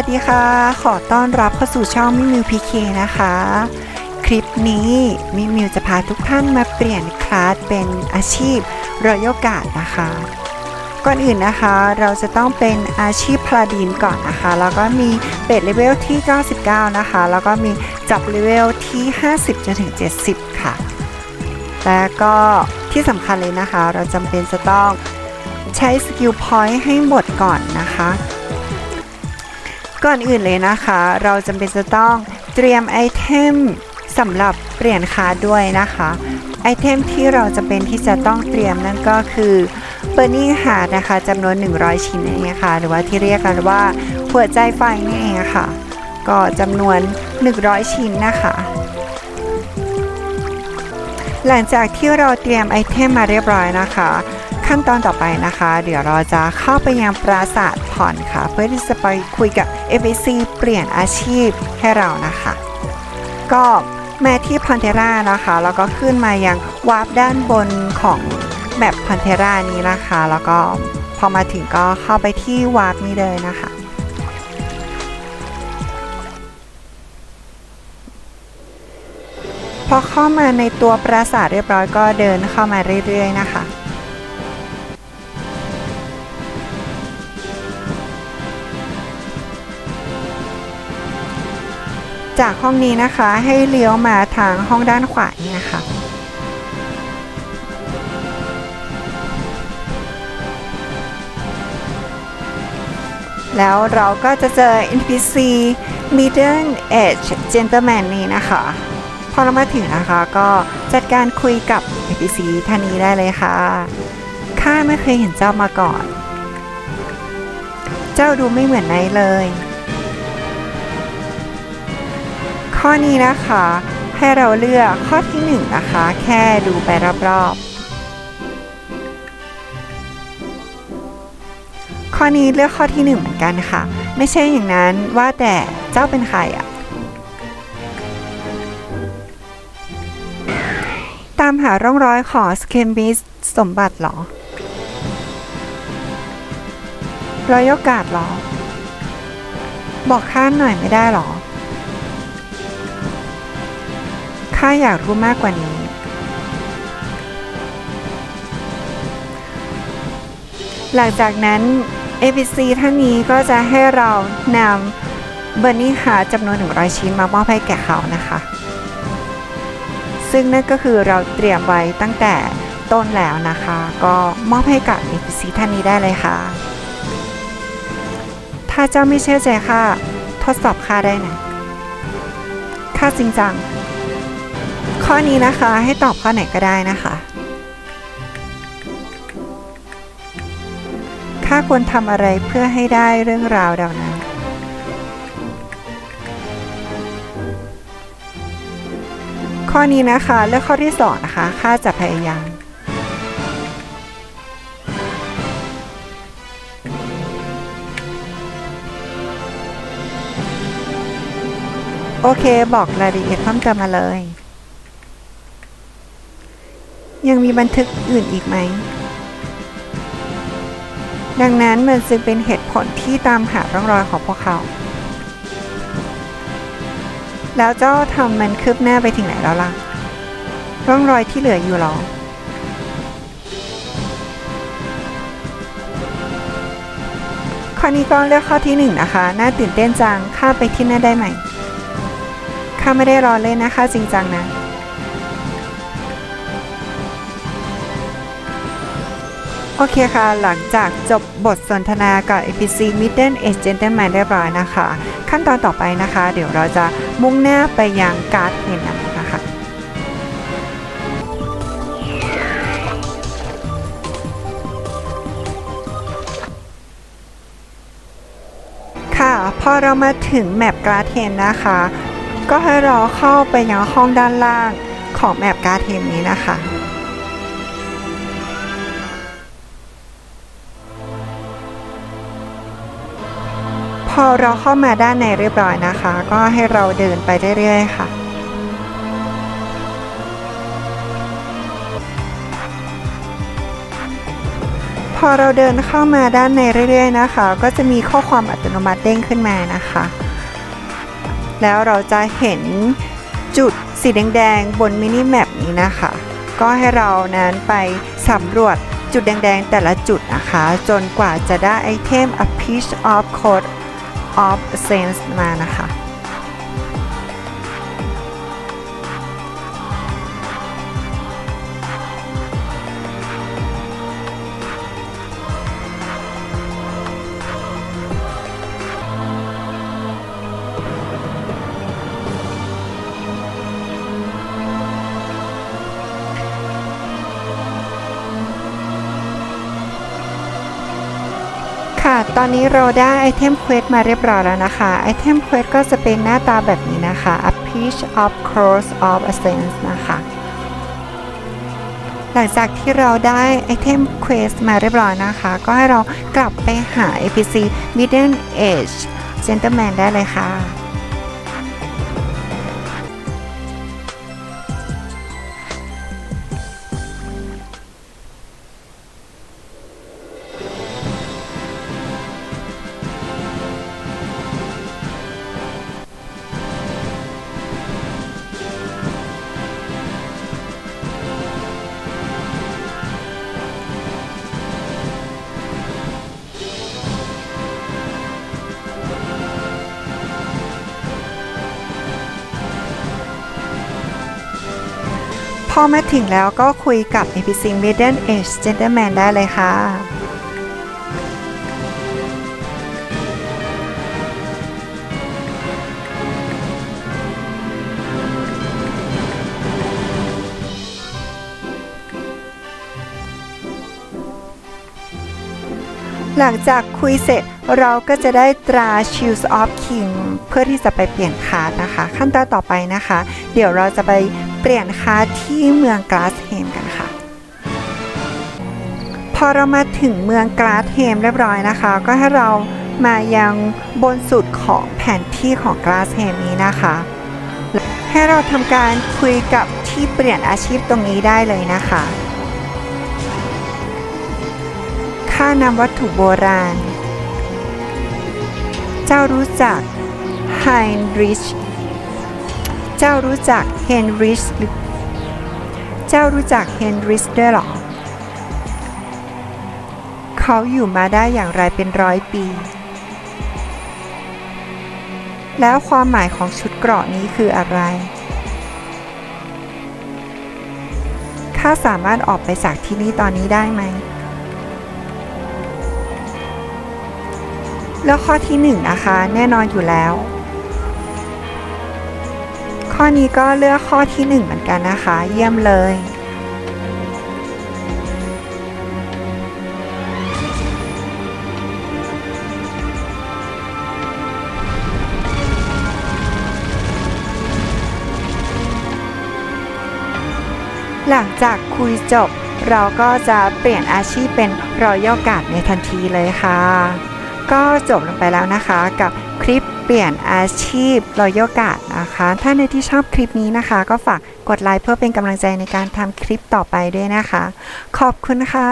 วัสดีค่ะ ขอต้อนรับเข้าสู่ช่องมิมิวพีเคนะคะ คลิปนี้มิมิวจะพาทุกท่านมาเปลี่ยนคลาสเป็นอาชีพรอยกาดนะคะ ก่อนอื่นนะคะเราจะต้องเป็นอาชีพพลาดีนก่อนนะคะ แล้วก็มีเบสเลเวลที่ 99 นะคะ แล้วก็มีจับเลเวลที่ 50 จนถึง 70 ค่ะ แล้วก็ที่สำคัญเลยนะคะ เราจำเป็นจะต้องใช้สกิลพอยต์ให้หมดก่อนนะคะ ก่อนอื่นเลยนะคะ เราจำเป็นจะต้องเตรียมไอเทมสำหรับเปลี่ยนคาด้วยนะคะ ไอเทมที่เราจะเป็นที่จะต้องเตรียมนั่นก็คือเบอร์นิ่งหานะคะจำนวน 100 ชิ้นนั่นเองค่ะ หรือว่าที่เรียกกันว่าหัวใจไฟนั่นเองค่ะ ก็จำนวน 100 ชิ้นนะคะ หลังจากที่เราเตรียมไอเทมมาเรียบร้อยนะคะ ขั้นตอนต่อไปนะคะ เดี๋ยวเราจะเข้าไปยังปราสาทผ่อนค่ะ เพื่อที่จะไปคุยกับ FAC เปลี่ยนอาชีพให้เรานะคะ ก็แมาที่พันเทรานะคะ แล้วก็ขึ้นมายังวาร์ปด้านบนของแมปพันเทรานี้นะคะ แล้วก็พอมาถึงก็เข้าไปที่วาร์ปนี้เลยนะคะ พอเข้ามาในตัวปราสาทเรียบร้อยก็เดินเข้ามาเรื่อยๆนะคะจากห้องนี้นะคะให้เลี้ยวมาทางห้องด้านขวานี่นะคะ แล้วเราก็จะเจอ NPC Middle Age Gentleman นี้นะคะ อเรามาถึงนะคะ ก็จัดการคุยกับ NPC ท่านนี้ได้เลยค่ะ ข้าไม่เคยเห็นเจ้ามาก่อน เจ้าดูไม่เหมือนไนเลย ข้อนี้นะคะ ให้เราเลือกข้อที่1นงนะคะ แค่ดูไปรอบๆ ข้อนี้เลือกข้อที่ 1 เหมือนกันค่ะ ไม่ใช่อย่างนั้นว่าแต่เจ้าเป็นใครอะามหาร่องรอยของสเคมบิสสมบัติเหรอรอยโอกาสเหรอ บอกข้าหน่อยไม่ได้เหรอ ข้าอยากรู้มากกว่านี้ หลังจากนั้น ABC ท่านนี้ก็จะให้เรานำเบอร์นี่หาจำนวน 100 ชิ้นมามอบให้แก่เขานะคะ ซึ่งนั่นก็คือเราเตรียมไว้ตั้งแต่ต้นแล้วนะคะ ก็มอบให้กับ ABC ท่านนี้ได้เลยค่ะ ถ้าเจ้าไม่เชื่อใจข้าทดสอบข้าได้นะข้าจริงจัง ข้อนี้นะคะให้ตอบข้อไหนก็ได้นะคะข้าควรทำอะไรเพื่อให้ได้เรื่องราวเหล่านั้น ข้อนี้นะคะเลือกข้อที่สองนะคะข้าจะพยายามโอเค บอกรายละเอียดเพิ่มเติมมาเลย ยังมีบันทึกอื่นอีกไหม ดังนั้นมันจึงเป็นเหตุผลที่ตามหาร่องรอยของพวกเขา แล้วเจ้าทำมันคืบหน้าไปถึงไหนแล้วล่ะ ร่องรอยที่เหลืออยู่หรอ ข้อนี้ก็เลือกข้อที่หนึ่งนะคะ น่าตื่นเต้นจัง ข้าไปที่นั่นได้ไหม ข้าไม่ได้รอเล่นนะคะ จริงจังนะ โอเคค่ะ หลังจากจบบทสนทนากับ APC Middle Age Gentleman เรียบร้อยนะคะ ขั้นตอนต่อไปนะคะ เดี๋ยวเราจะมุ่งหน้าไปยังการ์ดเฮนนะคะค่ะ พอเรามาถึงแมปการ์ดเฮนนะคะ ก็ให้เราเข้าไปยังห้องด้านล่างของแมปการ์ดเฮนนี้นะคะ อเราเข้ามาด้านในเรียบร้อยนะคะ ก็ให้เราเดินไปเรื่อยๆค่ะพพอเราเดินเข้ามาด้านในเรื่อยๆนะคะ ก็จะมีข้อความอัตโนมัติเด้งขึ้นมานะคะ แล้วเราจะเห็นจุดสีแดงๆบนมินิแมปนี้นะคะ ก็ให้เรานั้นไปสำรวจจุดแดงๆแต่ละจุดนะคะ จนกว่าจะได้ไอเทม a piece of code of sense มานะคะ ตอนนี้เราได้ไอเทมเควสมาเรียบร้อยแล้วนะคะ ไอเทมเควสก็จะเป็นหน้าตาแบบนี้นะคะ a p i e c h of cross of ascent นะคะ หลังจากที่เราได้ไอเทมเควสมาเรียบร้อยนะคะ ก็ให้เรากลับไปหา APC Middle Age Gentleman ได้เลยค่ะ อมาถึงแล้วก็คุยกับ APC Middle Age Gentleman ได้เลยค่ะ หลังจากคุยเสร็จเราก็จะได้ตรา Shields of King เพื่อที่จะไปเปลี่ยนคาร์ดนะคะ ขั้นตอนต่อไปนะคะ เดี๋ยวเราจะไป เปลี่ยนคาที่เมืองกราสเฮมกันค่ะ พอเรามาถึงเมืองกราสเฮมเรียบร้อยนะคะ ก็ให้เรามายังบนสุดของแผนที่ของกราสเฮมนี้นะคะ ให้เราทำการคุยกับที่เปลี่ยนอาชีพตรงนี้ได้เลยนะคะ ค่านำวัตถุโบราณ เจ้ารู้จักไฮนริช เจ้ารู้จักเฮนริชหรือเจ้ารู้จักเฮนริชด้วยหรอ เขาอยู่มาได้อย่างไรเป็นร้อยปี แล้วความหมายของชุดเกราะนี้คืออะไร ข้าสามารถออกไปจากที่นี่ตอนนี้ได้ไหม แล้วข้อที่1นงนะคะ แน่นอนอยู่แล้ว ข้อนี้ก็เลือกข้อที่ 1 เหมือนกันนะคะ เยี่ยมเลย หลังจากคุยจบ เราก็จะเปลี่ยนอาชีพเป็นรอยัลการ์ดในทันทีเลยค่ะ ก็จบลงไปแล้วนะคะกับคลิป เปลี่ยนอาชีพรอยัลกาดนะคะ ถ้าในที่ชอบคลิปนี้นะคะ ก็ฝากกดไลค์เพื่อเป็นกำลังใจในการทำคลิปต่อไปด้วยนะคะ ขอบคุณค่ะ